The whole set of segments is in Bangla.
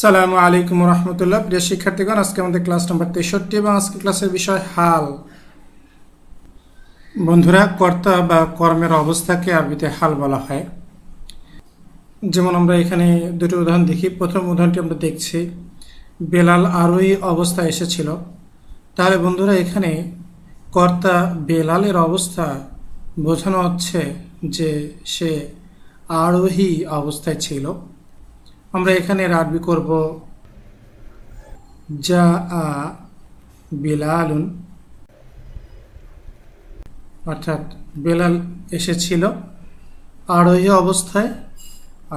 সালামু আলাইকুম রহমতুল্লাহ। প্রিয় শিক্ষার্থীগণ, আজকে আমাদের ক্লাস নম্বর তেষট্টি এবং আজকে ক্লাসের বিষয় হাল। বন্ধুরা, কর্তা বা কর্মের অবস্থাকে আরবিতে হাল বলা হয়। যেমন আমরা এখানে দুটি উদাহরণ দেখি। প্রথম উদাহরণটি আমরা দেখছি, বেলাল আরোহী অবস্থা এসেছিল। তাহলে বন্ধুরা, এখানে কর্তা বেলালের অবস্থা বোঝানো হচ্ছে যে সে আরোহী অবস্থায় ছিল। আমরা এখানে আরবি করব যা আ বিলালুন। অর্থাৎ বেলাল এসেছিল আরোহী অবস্থায়,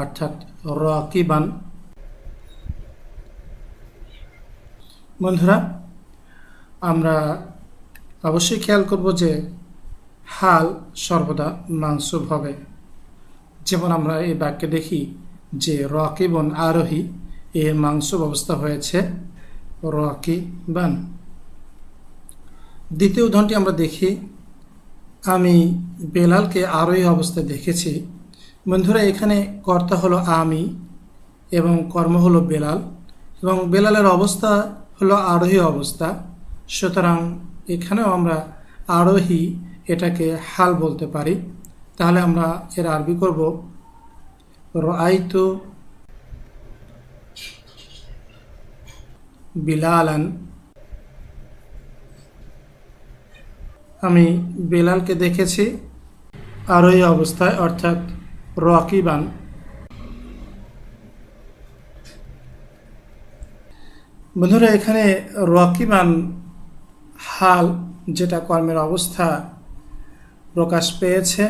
অর্থাৎ রকিবান। বন্ধুরা, আমরা অবশ্যই খেয়াল করব যে হাল সর্বদা মাংসুব হবে। যেমন আমরা এই বাক্যে দেখি যে রকিবন আরোহী এর মাংস ব্যবস্থা হয়েছে। রকি রকিবান। দ্বিতীয় উদাহরণটি আমরা দেখি। আমি বেলালকে আরোহী অবস্থায় দেখেছি। বন্ধুরা, এখানে কর্তা হলো আমি এবং কর্ম হলো বেলাল এবং বেলালের অবস্থা হলো আরোহী অবস্থা। সুতরাং এখানেও আমরা আরোহী এটাকে হাল বলতে পারি। তাহলে আমরা এর আরবি করব রআইতু বিলালান আমি বেলালকে দেখেছি আরোহী অবস্থায় অর্থাৎ রকিবান। বন্ধুরা, এখানে রকিবান হাল, যেটা কর্মের অবস্থা প্রকাশ পেয়েছে।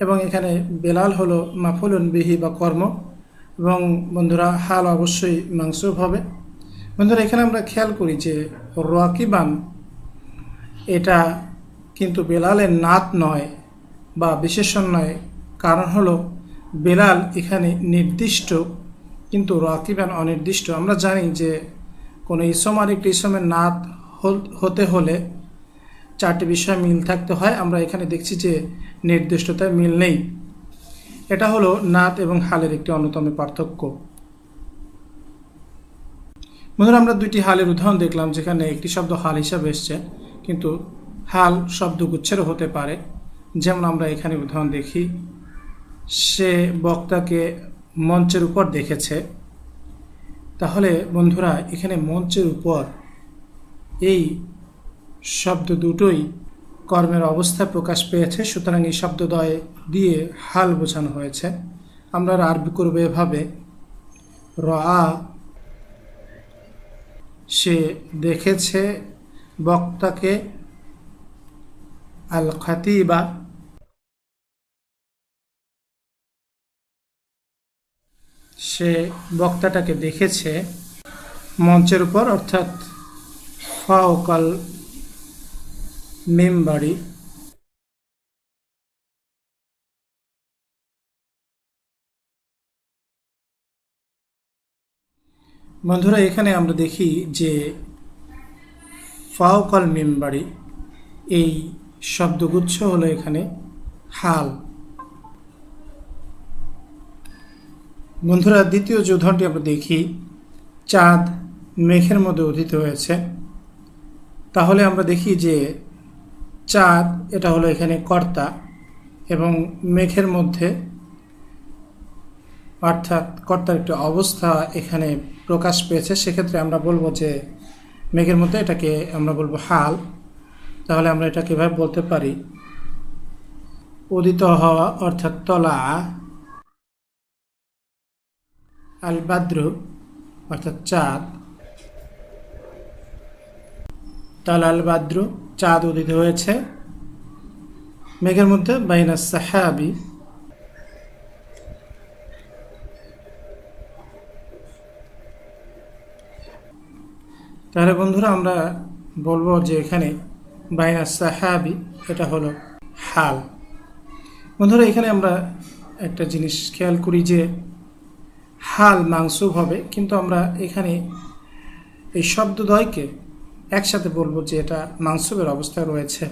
এবং এখানে বেলাল হলো মাফুলুন বিহি বা কর্ম। এবং বন্ধুরা, হাল অবশ্যই মাংসুব হবে। বন্ধুরা, এখানে আমরা খেয়াল করি যে রকিবান এটা কিন্তু বেলালের নাত নয় বা বিশেষণ নয়। কারণ হলো, বেলাল এখানে নির্দিষ্ট, কিন্তু রকিবান অনির্দিষ্ট। আমরা জানি যে কোনো ইসম আর একটি ইসমের নাত হতে হলে চারটি বিষয় মিল থাকতে হয়। আমরা এখানে দেখছি যে নির্দিষ্টতায় মিল নেই। এটা হলো নাত এবং হালের একটি অন্যতম পার্থক্য। বন্ধুরা, আমরা দুইটি হালের উদাহরণ দেখলাম যেখানে একটি শব্দ হাল হিসাবে এসছে, কিন্তু হাল শব্দগুচ্ছেরও হতে পারে। যেমন আমরা এখানে উদাহরণ দেখি, সে বক্তাকে মঞ্চের উপর দেখেছে। তাহলে বন্ধুরা, এখানে মঞ্চের উপর এই শব্দ দুটোই কর্মের অবস্থা প্রকাশ পেয়েছে, সুতরাং এই শব্দদয় দিয়ে হাল বোঝানো হয়েছে। আমরা আরবি করব এভাবে। র আ সে দেখেছে বক্তাকে আল খাতিবা সে বক্তাটাকে দেখেছে মঞ্চের উপর, অর্থাৎ ফাওকাল মেমবাড়ি। বন্ধুরা, এখানে আমরা দেখি যে ফাওকাল মেমবাড়ি, এই শব্দগুচ্ছ হলো এখানে হাল। বন্ধুরা, দ্বিতীয় যে উদাহরণটি আমরা দেখি, চাঁদ মেঘের মধ্যে উদিত হয়েছে। তাহলে আমরা দেখি যে চাঁদ, এটা হলো এখানে কর্তা, এবং মেঘের মধ্যে, অর্থাৎ কর্তার একটি অবস্থা এখানে প্রকাশ পেয়েছে। সেক্ষেত্রে আমরা বলব যে মেঘের মধ্যে এটাকে আমরা বলব হাল। তাহলে আমরা এটা কীভাবে বলতে পারি। উদিত হওয়া অর্থাৎ তলা। আল বাদ্রু অর্থাৎ চাঁদ। তাল আল বাদ্রু চাঁদ উদিত হয়েছে। মেঘের মধ্যে বাইনা সাহাবি। তাহলে বন্ধুরা আমরা বলব যে এখানে বাইনা সাহাবি, এটা হলো হাল। বন্ধুরা এখানে আমরা একটা জিনিস খেয়াল করি যে হাল মাংসুব হবে, কিন্তু আমরা এখানে এই শব্দদ্বয়কে একসাথে বলব যে এটা মাংসুবের অবস্থায় রয়েছে।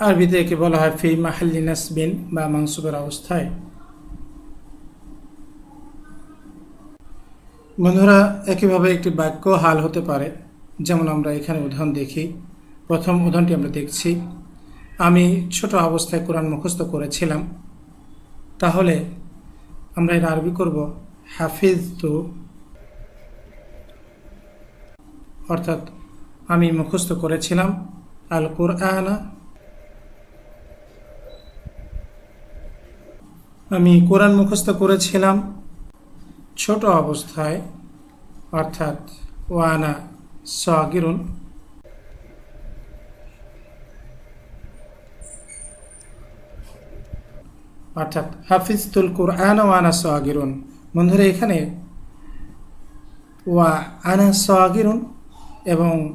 আরবিতে একে বলা হয় ফি মাহাল্লি নাসবিন বা মাংসুবের অবস্থায়। বন্ধুরা, একইভাবে একটি বাক্য হাল হতে পারে। যেমন আমরা এখানে উদাহরণ দেখি। প্রথম উদাহরণটি আমরা দেখছি, আমি ছোট অবস্থায় কোরআন মুখস্থ করেছিলাম। তাহলে আমরা এর আরবি করব হাফিজ তু অর্থাৎ আমি মুখস্থ করেছিলাম আল কোরআনা আমি কোরআন মুখস্থ করেছিলাম ছোট অবস্থায়, অর্থাৎ ওয়ানা সাগিরুন। অর্থাৎ হাফিজতুল কোরআন ওয়ানা সাগিরুন। বন্ধুরা, এখানে ওয়া আনা সাগিরুন এবং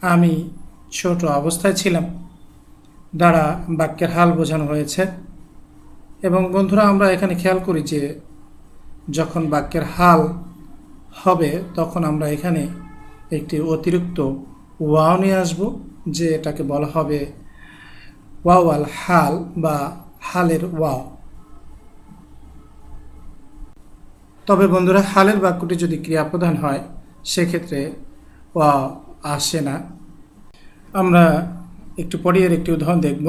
আমি ছোট অবস্থায় ছিলাম। দ্বারা বাক্যের হাল বোঝানো হয়েছে। এবং বন্ধুরা, আমরা এখানে খেয়াল করি যে যখন বাক্যের হাল হবে, তখন আমরা এখানে একটি অতিরিক্ত ওয়াও নিয়ে আসব, যে এটাকে বলা হবে ওয়াওয়াল হাল বা হালের ওয়াও। তবে বন্ধুরা, হালের বাক্যটি যদি ক্রিয়াপ্রধান হয়, সেক্ষেত্রে ওয়াও আসে না। আমরা একটু পরে একটি উদাহরণ দেখব।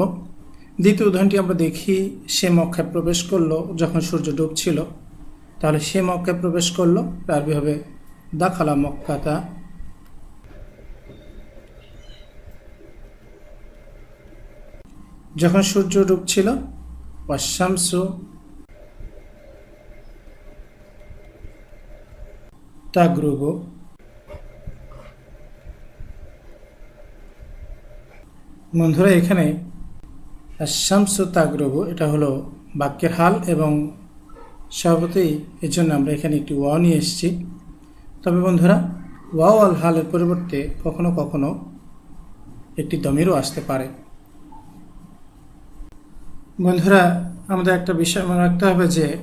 দ্বিতীয় উদাহরণটি আমরা দেখি, সে মক্কায় প্রবেশ করল যখন সূর্য ডুবছিল। তাহলে সে মক্কায় প্রবেশ করল আরবি হবে দাখালা মক্কাতা। যখন সূর্য ডুবছিল ওয়াশামসু তাগ্রুব বন্ধুরা, এখানে শামসু তাগ্রব এটা হলো বাক্যের হাল এবং স্বভাবতই এর জন্য আমরা এখানে একটি ওয়াও নিয়ে এসেছি। তবে বন্ধুরা, ওয়াও আল হালের পরিবর্তে কখনো কখনো একটি দমিরও আসতে পারে। বন্ধুরা, আমাদের একটা বিষয় মনে রাখতে হবে যে,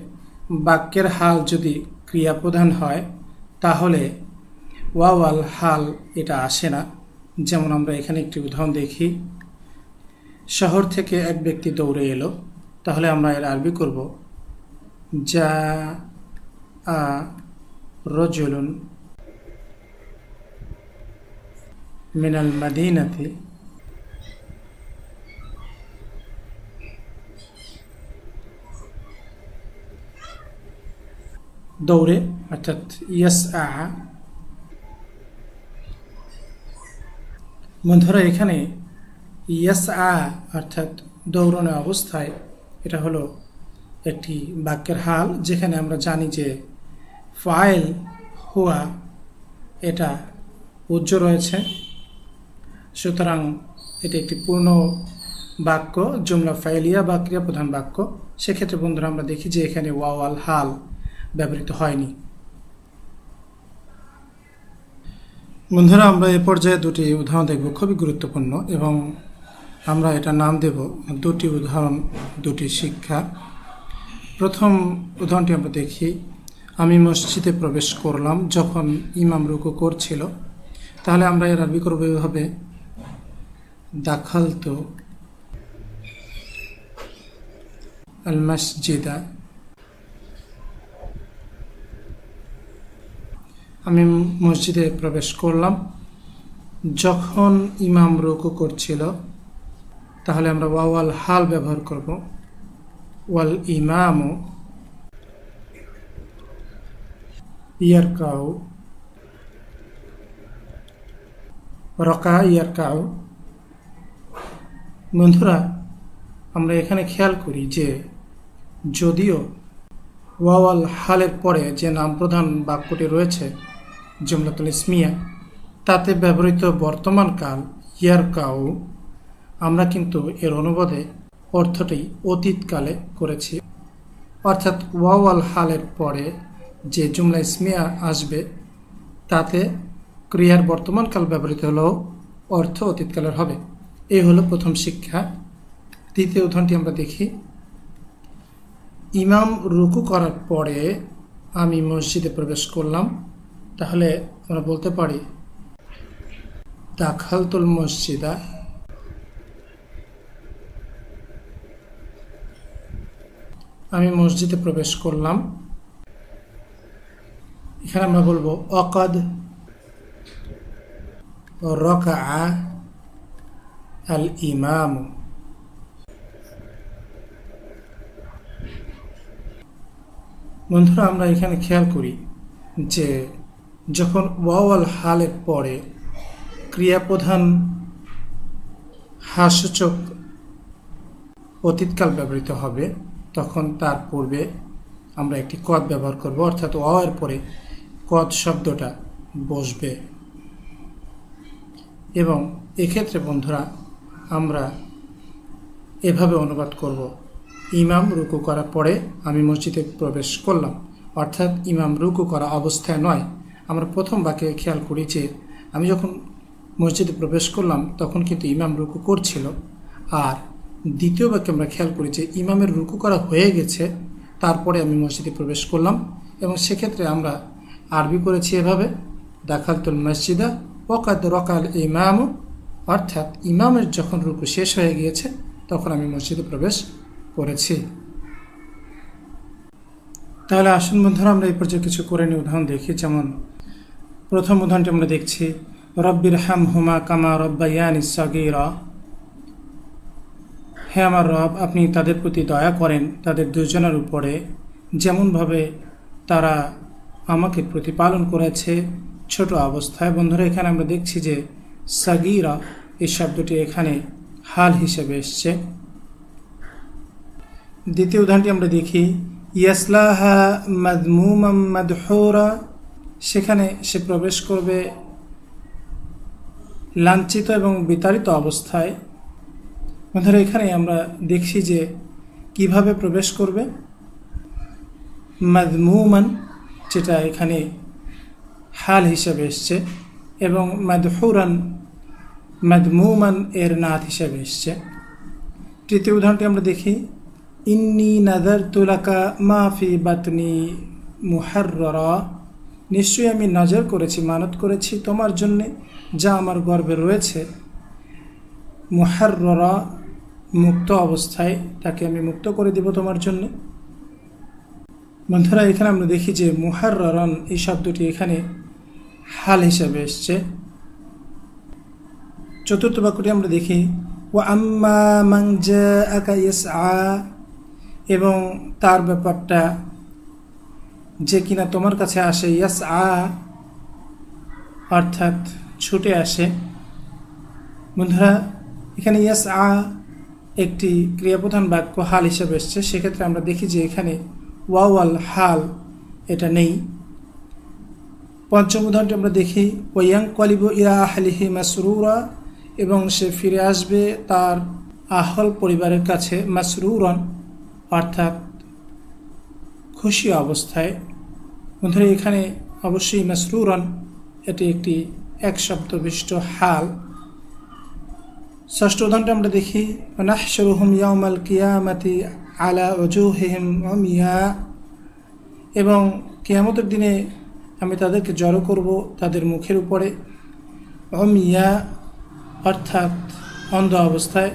বাক্যের হাল যদি ক্রিয়া ক্রিয়াপ্রধান হয়, তাহলে ওয়াও আল হাল এটা আসে না। যেমন আমরা এখানে একটি উদাহরণ দেখি। শহর থেকে এক ব্যক্তি দৌড়ে এলো, তাহলে আমরা এর আরবি করব যা আ রজুলুন মিনাল মাদিনাতে দৌড়ে, অর্থাৎ ইয়াস আ বন্ধুরা, এখানে ইয়াস আ অর্থাৎ দৌড়ানো অবস্থায় এটা হলো একটি বাক্যের হাল, যেখানে আমরা জানি যে ফাইল হুয়া এটা উজ্জ রয়েছে। সুতরাং এটি একটি পূর্ণ বাক্য, জুমলা ফাইলিয়া বা ক্রিয়াপ্রধান বাক্য। সেক্ষেত্রে বন্ধুরা, আমরা দেখি যে এখানে ওয়াওয়াল হাল ব্যবহৃত হয়নি। বন্ধুরা, আমরা এ পর্যায়ে দুটি উদাহরণ দেখব, খুবই গুরুত্বপূর্ণ, এবং আমরা এটা নাম দেব, দুটি উদাহরণ, দুটি শিক্ষা। প্রথম উদাহরণটি আমরা দেখি, আমি মসজিদে প্রবেশ করলাম যখন ইমাম রুকু করছিল। তাহলে আমরা এর আরবি করব এভাবে দাখাল তো আল মসজিদা আমি মসজিদে প্রবেশ করলাম। যখন ইমাম রুকু করছিল, তাহলে আমরা ওয়াওয়াল হাল ব্যবহার করব। ওয়াল ইমামও ইয়ার কাউ রকা ইয়ার কাউ বন্ধুরা, আমরা এখানে খেয়াল করি যে যদিও ওয়াওয়াল হালের পরে যে নাম প্রধান বাক্যটি রয়েছে জমলাতুল ইসমিয়া। তাতে ব্যবহৃত বর্তমান কাল ইয়ার কাউ আমরা কিন্তু এর অনুবাদে অর্থটি অতীতকালে করেছি। অর্থাৎ ওয়াওয়াল হালের পরে যে জুমলা ইসমিয়া আসবে, তাতে ক্রিয়ার বর্তমান কাল ব্যবহৃত হলেও অর্থ অতীতকালের হবে। এই হলো প্রথম শিক্ষা। দ্বিতীয় উদাহরণটি আমরা দেখি। ইমাম রুকু করার পরে আমি মসজিদে প্রবেশ করলাম। তাহলে আমরা বলতে পারি, দাখালতুল মসজিদা আমি মসজিদে প্রবেশ করলাম। এখানে আমরা বলব, অকদ রকা আল ইমাম। বন্ধুরা, আমরা এখানে খেয়াল করি যে যখন ওয়াওয়াল হালের পরে ক্রিয়াপ্রধান হাস্যচক অতীতকাল ব্যবহৃত হবে, তখন তার পূর্বে আমরা একটি কদ ব্যবহার করব, অর্থাৎ এর পরে কদ শব্দটা বসবে। এবং এক্ষেত্রে বন্ধুরা, আমরা এভাবে অনুবাদ করব, ইমাম রুকু করার পরে আমি মসজিদে প্রবেশ করলাম, অর্থাৎ ইমাম রুকু করা অবস্থায় নয় আমরা প্রথম বাক্যে খেয়াল করি যে আমি যখন মসজিদে প্রবেশ করলাম, তখন কিন্তু ইমাম রুকু করছিল। আর দ্বিতীয় বাক্যে আমরা খেয়াল করি যে ইমামের রুকু করা হয়ে গেছে, তারপরে আমি মসজিদে প্রবেশ করলাম এবং সেক্ষেত্রে আমরা আরবি করেছি এভাবে, দাখালতুল মসজিদা ওকাদ রকাল ইমাম অর্থাৎ ইমামের যখন রুকু শেষ হয়ে গিয়েছে, তখন আমি মসজিদে প্রবেশ করেছি। তাহলে আসুন বন্ধুরা, আমরা এই পর্যায়ে কিছু করে নিয়ে উদাহরণ দেখি। যেমন প্রথম উদাহরণটি আমরা দেখছি, রব্বির হাম হুমা কামা রব্বাইয়ান ইসাগিরা হে আমার রব, আপনি তাদের প্রতি দয়া করেন, তাদের দুজনের উপরে যেমনভাবে তারা আমাকে প্রতিপালন করেছে, ছোট অবস্থায়। বন্ধুরা, এখানে আমরা দেখছি যে সাগিরা, এই শব্দটি এখানে হাল হিসেবে এসছে। দ্বিতীয় উদাহরণটি আমরা দেখি, ইয়াসলাহা মাদমুমাম মাদহৌরা। সেখানে সে প্রবেশ করবে লাঞ্ছিত এবং বিতাড়িত অবস্থায়। বন্ধুরা এখানে আমরা দেখছি যে কীভাবে প্রবেশ করবে। মাদমুমান, যেটা এখানে হাল হিসেবে এসছে, এবং মাদহুরান, মাদমুমান এর নাথ হিসেবে এসছে। তৃতীয় উদাহরণটি আমরা দেখি, ইন্নি নাদার তুলাকা মাফি বাতনি মুহাররা। নিশ্চয়ই আমি নজর করেছি, মানত করেছি তোমার জন্যে যা আমার গর্বে রয়েছে। মুহাররা মুক্ত অবস্থায় তাকে আমি মুক্ত করে দিব তোমার জন্যে। বন্ধুরা, এখানে আমরা দেখি যে মুহাররন এই শব্দটি এখানে হাল হিসাবে এসছে। চতুর্থ বাক্যটি আমরা দেখি ও আম্মা মাংজা আকা আ এবং তার ব্যাপারটা যে কিনা তোমার কাছে আসে, ইয়াস আ, অর্থাৎ ছুটে আসে। বন্ধুরা, এখানে ইয়াস আ একটি ক্রিয়াপ্রধান বাক্য হাল হিসেবে এসছে। সেক্ষেত্রে আমরা দেখি যে এখানে ওয়াওয়াল হাল এটা নেই। পঞ্চম উদাহরণটি আমরা দেখি ওয়াং কলিব ইরা আহলিহি মাসরুরা এবং সে ফিরে আসবে তার আহল পরিবারের কাছে মাসরুরন, অর্থাৎ খুশি অবস্থায়। বন্ধুরা, এখানে অবশ্যই মাসরুরন এটি একটি এক শব্দ শব্দবিষ্ট হাল। ষষ্ঠ উদাহরণটা আমরা দেখি নাহশরুহুম ইয়াউমাল কিয়ামাতি আলা ওজুহিম অমিয়া এবং কিয়ামতের দিনে আমি তাদেরকে জড়ো করব তাদের মুখের উপরে অমিয়া অর্থাৎ অন্ধ অবস্থায়।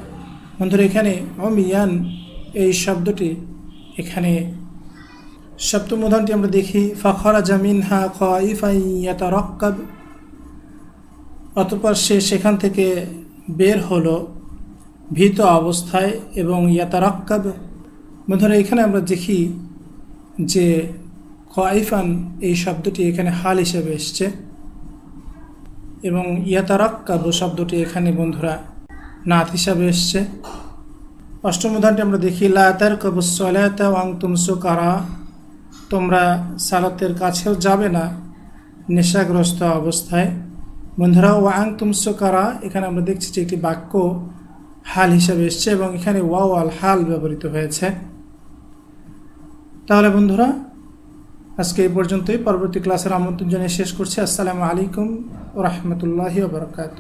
বন্ধুরা, এখানে অমিয়ান এই শব্দটি এখানে সপ্তম উদাহরণটি আমরা দেখি ফখরা জামিন হা খাইফাইয়াতা রক্কাব অতপর সে সেখান থেকে বের হলো ভীত অবস্থায় এবং ইয়াতারাক্কাব। বন্ধুরা, এখানে আমরা দেখি যে খাইফান এই শব্দটি এখানে হাল হিসেবে এসছে এবং ইয়াতারাক্কাব শব্দটি এখানে, বন্ধুরা নাথ হিসাবে এসছে। অষ্টম উদাহরণটি আমরা দেখি লাতার কবসলাতা ওয়াং তুমসো কারা তোমরা সালাতের কাছেও যাবে না, নেশাগ্রস্ত অবস্থায়। বন্ধুরা, ওয়াং তুমসো কারা এখানে আমরা দেখছি যে একটি বাক্য হাল হিসাবে এসছে এবং এখানে ওয়াও আল হাল ব্যবহৃত হয়েছে। তাহলে বন্ধুরা, আজকে এই পর্যন্তই। পরবর্তী ক্লাসের আমন্ত্রণ জানিয়ে শেষ করছি। আসসালামু আলাইকুম রহমতুল্লাহি বারকাত